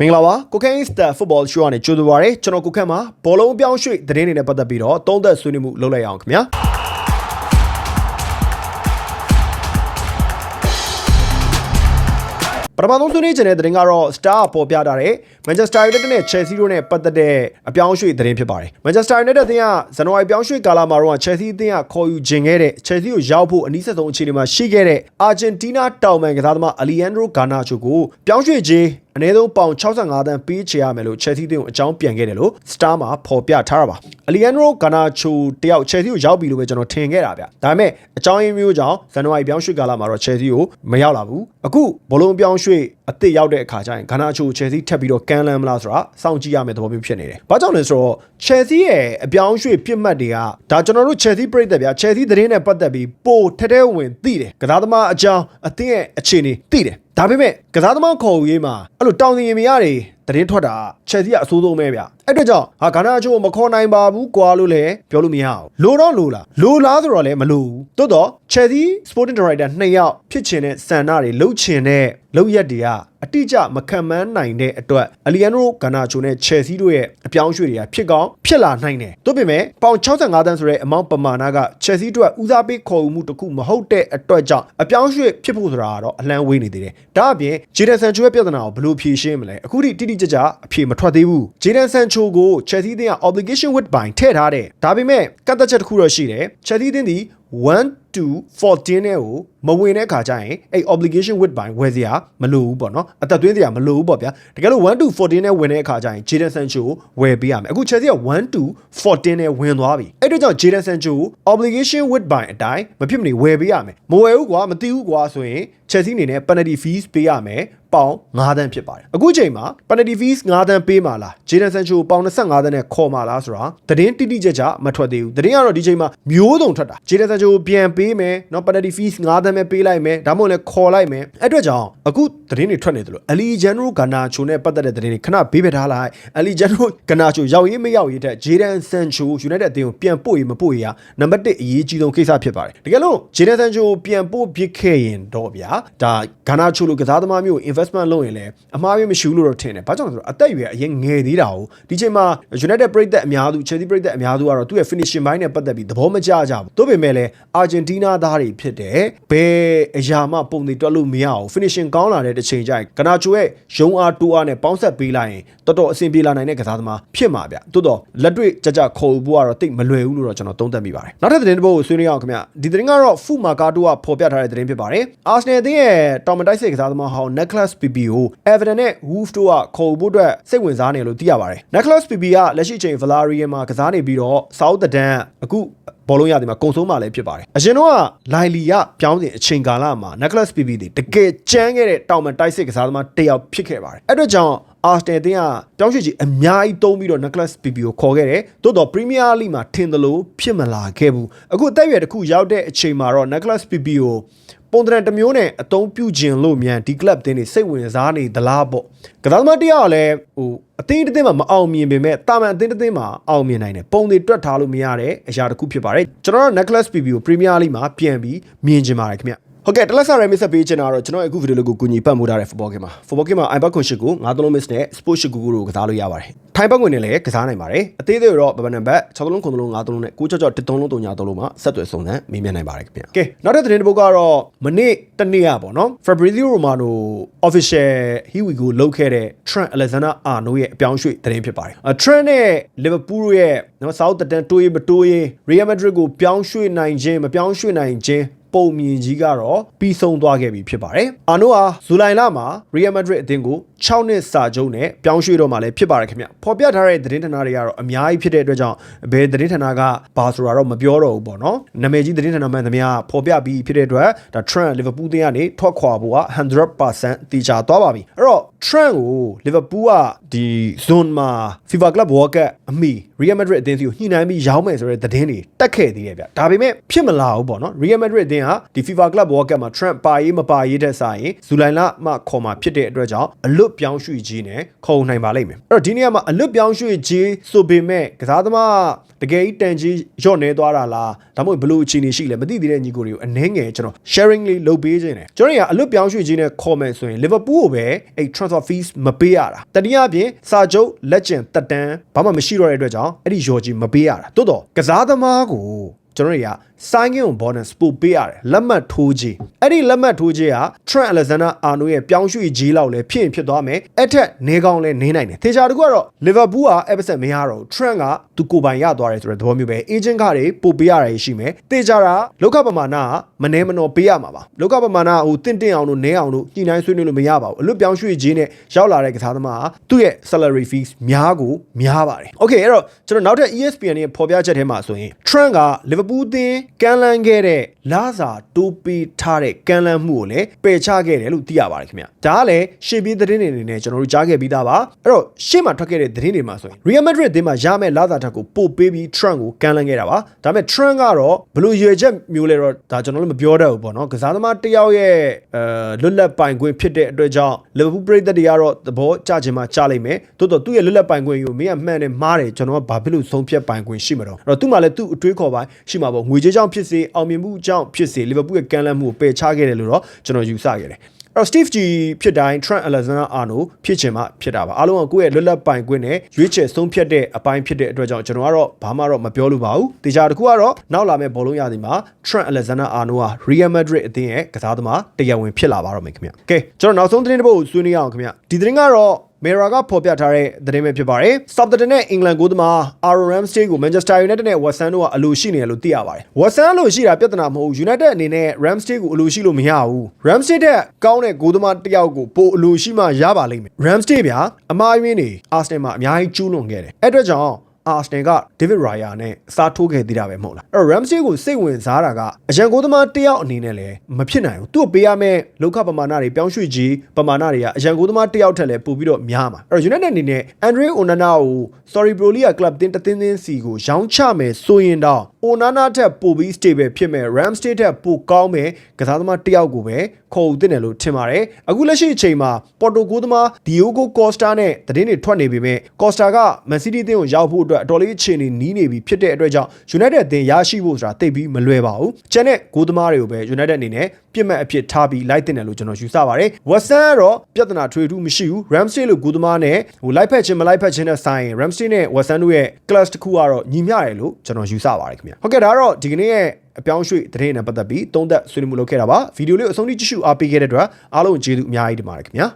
မင်္ဂလာပါကိုကင်းစတာဖုတ်ဘောရှိုးကနေကြိုဆိုပါရစေကျွန်တော်ကိုခန့်မှာဘောလုံးအပြောင်းရွှေ့သတင်းတွေနဲ့ပတ်သက်ပြီးတော့သုံးသက်ဆွေးနွေးမှုလုပ်လိုက်အောင်ခင်ဗျာပထမဆုံးဆွေးနွေးခြင်းတဲ့သတင်းကတော့ Star ပေါ်ပြထားတဲ့ Manchester United နဲ့ Chelsea တို့နဲ့ပတ်သက်တဲ့အပြောင်းအရွှေ့သတင်းဖြစ်ပါတယ်။ Manchester United အသင်းကဇန်နဝါရီပြောင်းရွှေ့ကာလမှာတော့ Chelsea အသင်းကခေါ်ယူခြင်းခဲ့တဲ့ Chelsea ကိုရောက်ဖို့အနည်းဆက်ဆုံးအခြေအနေမှာရှိခဲ့တဲ့ Argentina တောင်ပံကစားသမား Alejandro Garnacho ကိုပြောင်းရွှေ့ခြင်း အနည်းဆုံးပေါင်65တန်းပေးချေရမယ်လို့ Chelsea တင်းကိုအကြောင်းပြန်ခဲ့တယ်လို့ Star မှာဖော်ပြထားတာပါ။ Alejandro Garnacho တယောက် Chelsea ကိုရောက်ပြီလို့ပဲကျွန်တော်ထင်ခဲ့တာဗျ။ဒါပေမဲ့အကြောင်းရင်းမျိုးကြောင့်ဇန်နဝါရီပြောင်းရွှေ့ကာလမှာတော့ Chelsea ကိုမရောက်လာဘူး။အခုဘလုံးပြောင်းရွှေ့အစ်စ်ရောက်တဲ့အခါကျရင် Garnacho Chelsea ထပ်ပြီးတော့ကမ်းလှမ်းမလားဆိုတာစောင့်ကြည့်ရမယ့်သဘောမျိုးဖြစ်နေတယ်။ဘာကြောင့်လဲဆိုတော့ Chelsea ရဲ့အပြောင်းရွှေ့ပြစ်မှတ်တွေကဒါကျွန်တော်တို့ Chelsea ပြည်သက်ဗျာ Chelsea သတင်းနဲ့ပတ်သက်ပြီးပိုထဲထဲဝင်သိတယ်။ကစားသမားအကြောင်းအသင်းရဲ့အခြေအနေသိတယ်။ဒါပေမဲ့ ကစားသမားခေါ်ယူရေးမှာအဲ့လိုတောင်တင်ရင်မရတွေတရင်ထွက်တာချက်စီကအဆိုးဆုံးပဲဗျအဲ့အတွက်ကြောင့်ဟာဂါနာချိုကိုမခေါ်နိုင်ပါဘူးကွာလို့လည်းပြောလို့မရအောင်လိုတော့လိုလားလိုလားဆိုတော့လည်းမလိုဘူးတိုးတော့ချက်စီ Sporting Director နှစ်ယောက်ဖြစ်ချင်တဲ့စံနာတွေလှုပ်ချင်တဲ့လှုပ်ရက်တွေကအတိအကျမခံမန်းနိုင်တဲ့အတွက်အလီယန်နိုဂါနာချိုနဲ့ချယ်ဆီတို့ရဲ့အပြောင်းရွှေ့တွေကဖြစ်ကောင်းဖြစ်လာနိုင်တယ်။သို့ပေမဲ့ပေါင်65တန်းဆိုတဲ့အမောင့်ပမာဏကချယ်ဆီတို့ဦးစားပေးခေါ်ယူမှုတစ်ခုမဟုတ်တဲ့အတွက်ကြောင့်အပြောင်းရွှေ့ဖြစ်ဖို့ဆိုတာကတော့အလန့်ဝေးနေသေးတယ်။ဒါအပြင်ဂျေဒန်ဆန်ချိုရဲ့ပြဿနာကိုဘယ်လိုဖြေရှင်းမလဲ။အခုထိတိတိကျကျအဖြေမထွက်သေးဘူး။ဂျေဒန်ဆန်ချိုကိုချယ်ဆီတင်းက obligation with buy ထည့်ထားတယ်။ဒါပေမဲ့ကတ်သက်ချက်တစ်ခုတော့ရှိတယ်။ချယ်ဆီတင်းဒီ1 to 14နဲ့ကိုမဝင်တဲ့ခါကျရင်အဲ့ obligation with by ဝယ်စရာမလိုဘူးပေါ့နော်အသက်သွင်းစရာမလိုဘူးပေါ့ဗျာတကယ်လို့1 to 14နဲ့ဝင်တဲ့အခါကျရင် Jadon Sancho ကိုဝယ်ပေးရမယ်အခု Chelsea က1 to 14နဲ့ဝင်သွားပြီအဲ့တို့ကြောင့် Jadon Sancho ကို obligation with by အတိုင်းမဖြစ်မနေဝယ်ပေးရမယ်မဝယ်ဘူးကွာမသိဘူးကွာဆိုရင် Chelsea အနေနဲ့ penalty fees ပေးရမယ်ပေါင်9တန်းဖြစ်ပါတယ်အခုချိန်မှာ penalty fees 9တန်းပေးမှာလား Jadon Sancho ပေါင်25တန်းနဲ့ခေါ်မှာလားဆိုတာသတင်းတိတိကျကျမထွက်သေးဘူးသတင်းကတော့ဒီချိန်မှာမျိုးစုံထွက်တာ Jadon Sancho ကိုပြန်ပေးပေးမယ်နော် penalty fees 9သန်းပဲပေးလိုက်မယ်ဒါမှမဟုတ်လည်းခေါ်လိုက်မယ်အဲ့အတွက်ကြောင့်အခုသတင်းတွေထွက်နေသလို Alejandro Garnacho နဲ့ပတ်သက်တဲ့သတင်းတွေခဏဘေးပထားလိုက် Alejandro Garnacho ရောက်ရေးမရောက်ရေးတဲ့ Jadon Sancho United အသင်းကိုပြန်ပို့ရေးမပို့ရေးကနံပါတ်1အရေးကြီးဆုံးကိစ္စဖြစ်ပါတယ်တကယ်လို့ Jadon Sancho ကိုပြန်ပို့ဖြစ်ခဲ့ရင်တော့ဗျာဒါ Garnacho လိုကစားသမားမျိုးကို investment လုပ်ရင်လည်းအမှားမျိုးမရှိဘူးလို့တော့ထင်တယ်ဘာကြောင့်လဲဆိုတော့အသက်အရွယ်အရင်ငယ်သေးတာကိုဒီချိန်မှာ United ပြည်သက်အများစု Chelsea ပြည်သက်အများစုကတော့သူ့ရဲ့ finishing ဘိုင်းနဲ့ပတ်သက်ပြီးသဘောမကျကြဘူးသို့ပေမဲ့လည်း Argentina သားတွေဖြစ်တယ်ဘယ်အရာမှပုံတွေတွက်လို့မရအောင် finishing ကောင်းလာတဲ့တစ်ချိန်ကျရင် Garnacho ရဲ့ရုံအားတိုးအားနဲ့ပေါင်းဆက်ပေးလိုက်ရင်တော်တော်အဆင်ပြေလာနိုင်တဲ့ကစားသမားဖြစ်မှာဗျတိုးတော့လက်တွေ့ကြကြခေါ်ယူဖို့ကတော့တိတ်မလွယ်ဘူးလို့တော့ကျွန်တော်သုံးသပ်မိပါတယ်နောက်ထပ်သတင်းတစ်ပုဒ်ကိုဆွေးနွေးအောင်ခင်ဗျဒီသတင်းကတော့ဖူမာကာတိုကဖော်ပြထားတဲ့သတင်းဖြစ်ပါတယ် Arsenal အသင်းရဲ့တော်မတိုက်စစ်ကစားသမားဟောင်း Nicholas Pepe ကို Everton နဲ့ Wolves တို့ကခေါ်ယူဖို့အတွက်စိတ်ဝင်စားနေလို့သိရပါတယ် Nicholas Pepe ကလက်ရှိချိန် Valerian မှာကစားနေပြီးတော့ Southampton အခု ဘောလုံးရသည်မှာကုံဆုံးမှလည်းဖြစ်ပါတယ်အရင်တော့လိုင်လီကပြောင်းစဉ်အချိန်ကာလမှာ Nicholas Pepe တကယ်ကြမ်းခဲ့တဲ့တောင်ပန်တိုက်စစ်ကစားသမားတစ်ယောက်ဖြစ်ခဲ့ပါတယ်အဲ့အတွက်ကြောင့်အာစတယ်တင်းကတောင်းရွှေကြီးအများကြီးတုံးပြီးတော့ Nicholas Pepe ကိုခေါ်ခဲ့တယ်။သို့တော့ Premier League မှာထင်သလိုဖြစ်မလာခဲ့ဘူး။အခုအသက်အရွယ်တစ်ခုရောက်တဲ့အချိန်မှာတော့ Nicholas Pepe ကို ပုံတရံတစ်မျိုးနဲ့အသုံးပြုခြင်းလို့မြန်ဒီ club တင်းတွေစိတ်ဝင်စားနေသလားပေါ့။ကစားသမားတရားကလည်းဟိုအသင်းတစ်သင်းမှာမအောင်မြင်ပေမဲ့တာမန်အသင်းတစ်သင်းမှာအောင်မြင်နိုင်တယ်။ပုံတွေတွက်ထားလို့မရတဲ့အရာတစ်ခုဖြစ်ပါတယ်။ကျွန်တော်တို့ Nicholas Pepe ကို Premier League မှာပြန်ပြီးမြင်ချင်ပါတယ်ခင်ဗျ။ ဟုတ်ကဲ့တလက်ဆာရဲမစ်ဆက်ပေးချင်တာတော့ကျွန်တော်အခုဗီဒီယိုလေးကိုကူညီပတ်မှုထားတဲ့ football game မှာ football game မှာ iPad ခွန်ရှိကို9သုံး miss နဲ့ sport ရှိကိုကိုကိုကစားလို့ရပါတယ်ထိုင်ပတ်ဝင်နဲ့လည်းကစားနိုင်ပါတယ်အသေးသေးတော့ဘယ်နံပါတ်6သုံး9သုံး5သုံးနဲ့9ကြော့ကြော့1သုံးလုံး3ညာသုံးလုံးမှာဆက်သွယ်စုံစမ်းမေးမြန်းနိုင်ပါတယ်ခင်ဗျကဲနောက်တဲ့သတင်းတစ်ပုဒ်ကတော့မနေ့တနေ့ရပါတော့ Fabrizio Romano official here we go လောက်ခဲ့တဲ့ Trent Alexander Arnold ရဲ့အပြောင်းရွှေ့သတင်းဖြစ်ပါတယ် Trent နဲ့ Liverpool ရဲ့နော် Southampton တိုးရေးမတိုးရေး Real Madrid ကိုပြောင်းရွှေ့နိုင်ခြင်းမပြောင်းရွှေ့နိုင်ခြင်း ပုံမြင်ကြီးကတော့ပြီးဆုံးသွားခဲ့ပြီဖြစ်ပါတယ်။အာနိုဟာဇူလိုင်လမှာ Real Madrid အသင်းကို 6နှစ်စာချုပ်နဲ့ပြောင်းရွှေ့တော့မှလည်းဖြစ်ပါတယ်ခင်ဗျ။ဖော်ပြထားတဲ့သတင်းဌာနတွေကတော့အများကြီးဖြစ်တဲ့အတွက်ကြောင့်ဘယ်သတင်းဌာနကဘာဆိုတာတော့မပြောတော့ဘူးပေါ့နော်။နာမည်ကြီးသတင်းဌာနမှန်သမျှဖော်ပြပြီးဖြစ်တဲ့အတွက်ဒါ Trent Liverpool တင်းကနေထွက်ခွာဖို့က100%တည်ကြသွားပါပြီ။အဲ့တော့ Trent ကို Liverpool ကဒီ zone မှာ FIFA Club World Cup အမိ Real Madrid အသင်းစီကိုညှိနှိုင်းပြီးရောင်းမယ်ဆိုတဲ့သတင်းတွေတက်ခဲ့သေးတယ်ဗျ။ဒါပေမဲ့ဖြစ်မလာဘူးပေါ့နော်။ Real Madrid အသင်းဟာဒီ FIFA Club World Cup မှာ Trent ပါရေးမပါရေးတဲ့ဆိုင်ဇူလိုင်လမှခေါ်မှာဖြစ်တဲ့အတွက်ကြောင့်အလွတ်ပြောင်းရွှေ့ကြီးနဲ့ခုံနိုင်ပါလိမ့်မယ်အဲ့တော့ဒီနေရာမှာအလွတ်ပြောင်းရွှေ့ကြီးဆိုပေမဲ့ကစားသမားတကယ်ကြီးတန်ကြီးညော့နေသွားတာလားဒါမှမဟုတ်ဘယ်လိုအခြေအနေရှိလဲမသိသေးတဲ့ညီကိုတွေကိုအနှဲငယ်ကျွန်တော် sharing လေးလုပ်ပေးခြင်းတယ်ကျွန်တော်တို့ကအလွတ်ပြောင်းရွှေ့ကြီးနဲ့ခေါ်မယ်ဆိုရင် Liverpool ကိုပဲအဲ့ transfer fees မပေးရတာတနည်းအားဖြင့်စာချုပ်လက်ကျန်တက်တန်းဘာမှမရှိတော့တဲ့အတွက်ကြောင့်အဲ့ဒီရော်ကြီးမပေးရတာတိုးတော့ကစားသမားကိုကျွန်တော်တွေက signing on bonus ပို့ပေးရတယ်လက်မှတ်ထိုးကြီးအဲ့ဒီလက်မှတ်ထိုးကြီးက Trent Alexander Arnold ရဲ့ပြောင်းရွှေ့ကြီးလောက်လည်းဖြစ်ရင်ဖြစ်သွားမယ်အဲ့ထက်နေကောင်းလဲနေနိုင်တယ်သေချာတကူကတော့ Liverpool က Everton မရတော့ဘူး Trent ကသူကိုယ်ပိုင်ရသွားတယ်ဆိုတဲ့သဘောမျိုးပဲ agent ကတွေပို့ပေးရတယ်ရှိမယ်သေချာတာလောက်ကပမာဏကမနှဲမနော်ပေးရမှာပါလောက်ကပမာဏဟိုတင့်တင့်အောင်လို့နဲအောင်လို့ညှိနှိုင်းဆွေးနွေးလို့မရပါဘူးအလွတ်ပြောင်းရွှေ့ကြီးနဲ့ရောက်လာတဲ့ကစားသမားကသူ့ရဲ့ salary fees များကိုများပါတယ် okay အဲ့တော့ကျွန်တော်နောက်ထပ် ESPN ရဲ့ဖော်ပြချက်ထဲမှာဆိုရင် Trent က Liverpool အသင်းကန်လန်းခဲ့တဲ့လာစာတိုးပေးထားတဲ့ကန်လန်းမှုကိုလည်းပယ်ချခဲ့တယ်လို့သိရပါတယ်ခင်ဗျဒါကလည်းရှေ့ပြေးသတင်းတွေအနေနဲ့ကျွန်တော်တို့ကြားခဲ့ပြီးသားပါအဲ့တော့ရှေ့မှာထွက်ခဲ့တဲ့သတင်းတွေမှာဆိုရင် Real Madrid အသင်းမှာရမယ့်လာစာထက်ကိုပို့ပေးပြီး Trent ကိုကန်လန်းခဲ့တာပါဒါပေမဲ့ Trent ကတော့ဘလို့ရွေချက်မျိုးလဲတော့ဒါကျွန်တော်လည်းမပြောတတ်ဘူးပေါ့နော်ကစားသမားတစ်ယောက်ရဲ့အဲလွတ်လပ်ပိုင်ခွင့်ဖြစ်တဲ့အတွက်ကြောင့် Liverpool ပရိသတ်တွေကတော့သဘောကျချင်မှကျလိမ့်မယ်တိုးတော့သူ့ရဲ့လွတ်လပ်ပိုင်ခွင့်ကိုမင်းကမှန်တယ်မှားတယ်ကျွန်တော်ကဘာဖြစ်လို့ဆုံးဖြတ်ပိုင်ခွင့်ရှိမှာတော့အဲ့တော့သူ့မှာလည်းသူ့အတွေးခေါ်ပိုင်းရှိမှာပေါ့ငွေကြေးကြောင့်ဖြစ်စေအောင်မြင်မှုကြောင့်ဖြစ်စေ Liverpool ရဲ့ကန်လန်းမှုကိုပယ်ချခဲ့တယ်လို့တော့ကျွန်တော်ယူဆခဲ့တယ်အဲ့တော့ Steve G ဖြစ်တိုင်း Trent Alexander-Arnold ဖြစ်ချင်မှဖြစ်တာပါအားလုံးကကိုယ့်ရဲ့လွတ်လပ်ပိုင်ခွင့်နဲ့ရွေးချယ်ဆုံးဖြတ်တဲ့အပိုင်းဖြစ်တဲ့အတွက်ကြောင့်ကျွန်တော်ကတော့ဘာမှတော့မပြောလို့ပါဘူးတေချာတစ်ခုကတော့နောက်လာမယ့်ဘောလုံးရာသီမှာ Trent Alexander-Arnold ဟာ Real Madrid အသင်းရဲ့ကစားသမားတရားဝင်ဖြစ်လာပါတော့မယ်ခင်ဗျကဲကျွန်တော်နောက်ဆုံးသတင်းတစ်ပုဒ်ကိုဆွေးနွေးရအောင်ခင်ဗျဒီသတင်းကတော့ Mera ကဖော်ပြထားတဲ့သတင်းပဲဖြစ်ပါတယ်။ Southampton နဲ့ England ကိုသမား Aaron Ramsdale ကို Manchester United နဲ့ West Ham တို့ကအလိုရှိနေတယ်လို့သိရပါတယ်။ West Ham အလိုရှိတာပြဿနာမဟုတ်ဘူး United အနေနဲ့ Ramsdale ကိုအလိုရှိလို့မရဘူး။ Ramsdale တဲ့ကောင်းတဲ့ကိုသမားတစ်ယောက်ကိုပိုအလိုရှိမှရပါလိမ့်မယ်။ Ramsdale ဗျာအမားရင်းနေ Arsenal မှာအများကြီးကျူးလွန်ခဲ့တယ်။အဲ့အတွက်ကြောင့် Arsenal က David Raya နဲ့စားထိုးခဲ့သေးတာပဲမဟုတ်လားအဲ့တော့ Ramsey ကိုစိတ်ဝင်စားတာကအရန်ကိုသမားတယောက်အနေနဲ့လည်းမဖြစ်နိုင်ဘူးသူ့ကိုပေးရမယ့်လောက်ခပမာဏတွေပြောင်းရွှေ့ကြီးပမာဏတွေကအရန်ကိုသမားတယောက်ထက်လည်းပိုပြီးတော့များမှာအဲ့တော့ United အနေနဲ့ Andre Onana ကို Sorry Broly က club တင်းတသင်းသင်းစီကိုရောင်းချမယ်ဆိုရင်တော့ Onana ထက်ပိုပြီး stable ဖြစ်မဲ့ Ramsey ထက်ပိုကောင်းမဲ့ကစားသမားတယောက်ကိုပဲခေါ်ဦးတင်တယ်လို့ထင်ပါတယ်အခုလက်ရှိအချိန်မှာ Porto ကိုသမား Diogo Costa နဲ့သတင်းတွေထွက်နေပေမဲ့ Costa က Man City အသင်းကိုရောက်ဖို့အတွက်အတော်လေးအခြေအနေနီးနေပြီဖြစ်တဲ့အတွက်ကြောင့် United အသင်းရရှိဖို့ဆိုတာတိတ်ပြီးမလွယ်ပါဘူး။ကျန်တဲ့ဂိုးသမားတွေကိုပဲ United အနေနဲ့ ပြစ်မှတ်အဖြစ်ထားပြီးလိုက်တင်တယ်လို့ကျွန်တော်ယူဆပါတယ်။ West Ham ကတော့ပြဿနာထွေထူးမရှိဘူး။ Ramsey လို့ဂိုးသမားနဲ့ဟိုလိုက်ဖက်ခြင်းမလိုက်ဖက်ခြင်းနဲ့ဆိုင်ရင် Ramsey နဲ့ West Ham တို့ရဲ့ class တစ်ခုကတော့ညီမျှတယ်လို့ကျွန်တော်ယူဆပါတယ်ခင်ဗျာ။ဟုတ်ကဲ့ဒါကတော့ဒီကနေ့ရဲ့အပြောင်းရွှေ့သတင်းနဲ့ပတ်သက်ပြီးသုံးသက်ဆွေးနွေးမှုလုပ်ခဲ့တာပါဗီဒီယိုလေးကိုအဆုံးထိကြည့်ရှုအားပေးခဲ့တဲ့အတွက်အားလုံးကျေးဇူးအများကြီးတင်ပါတယ်ခင်ဗျာ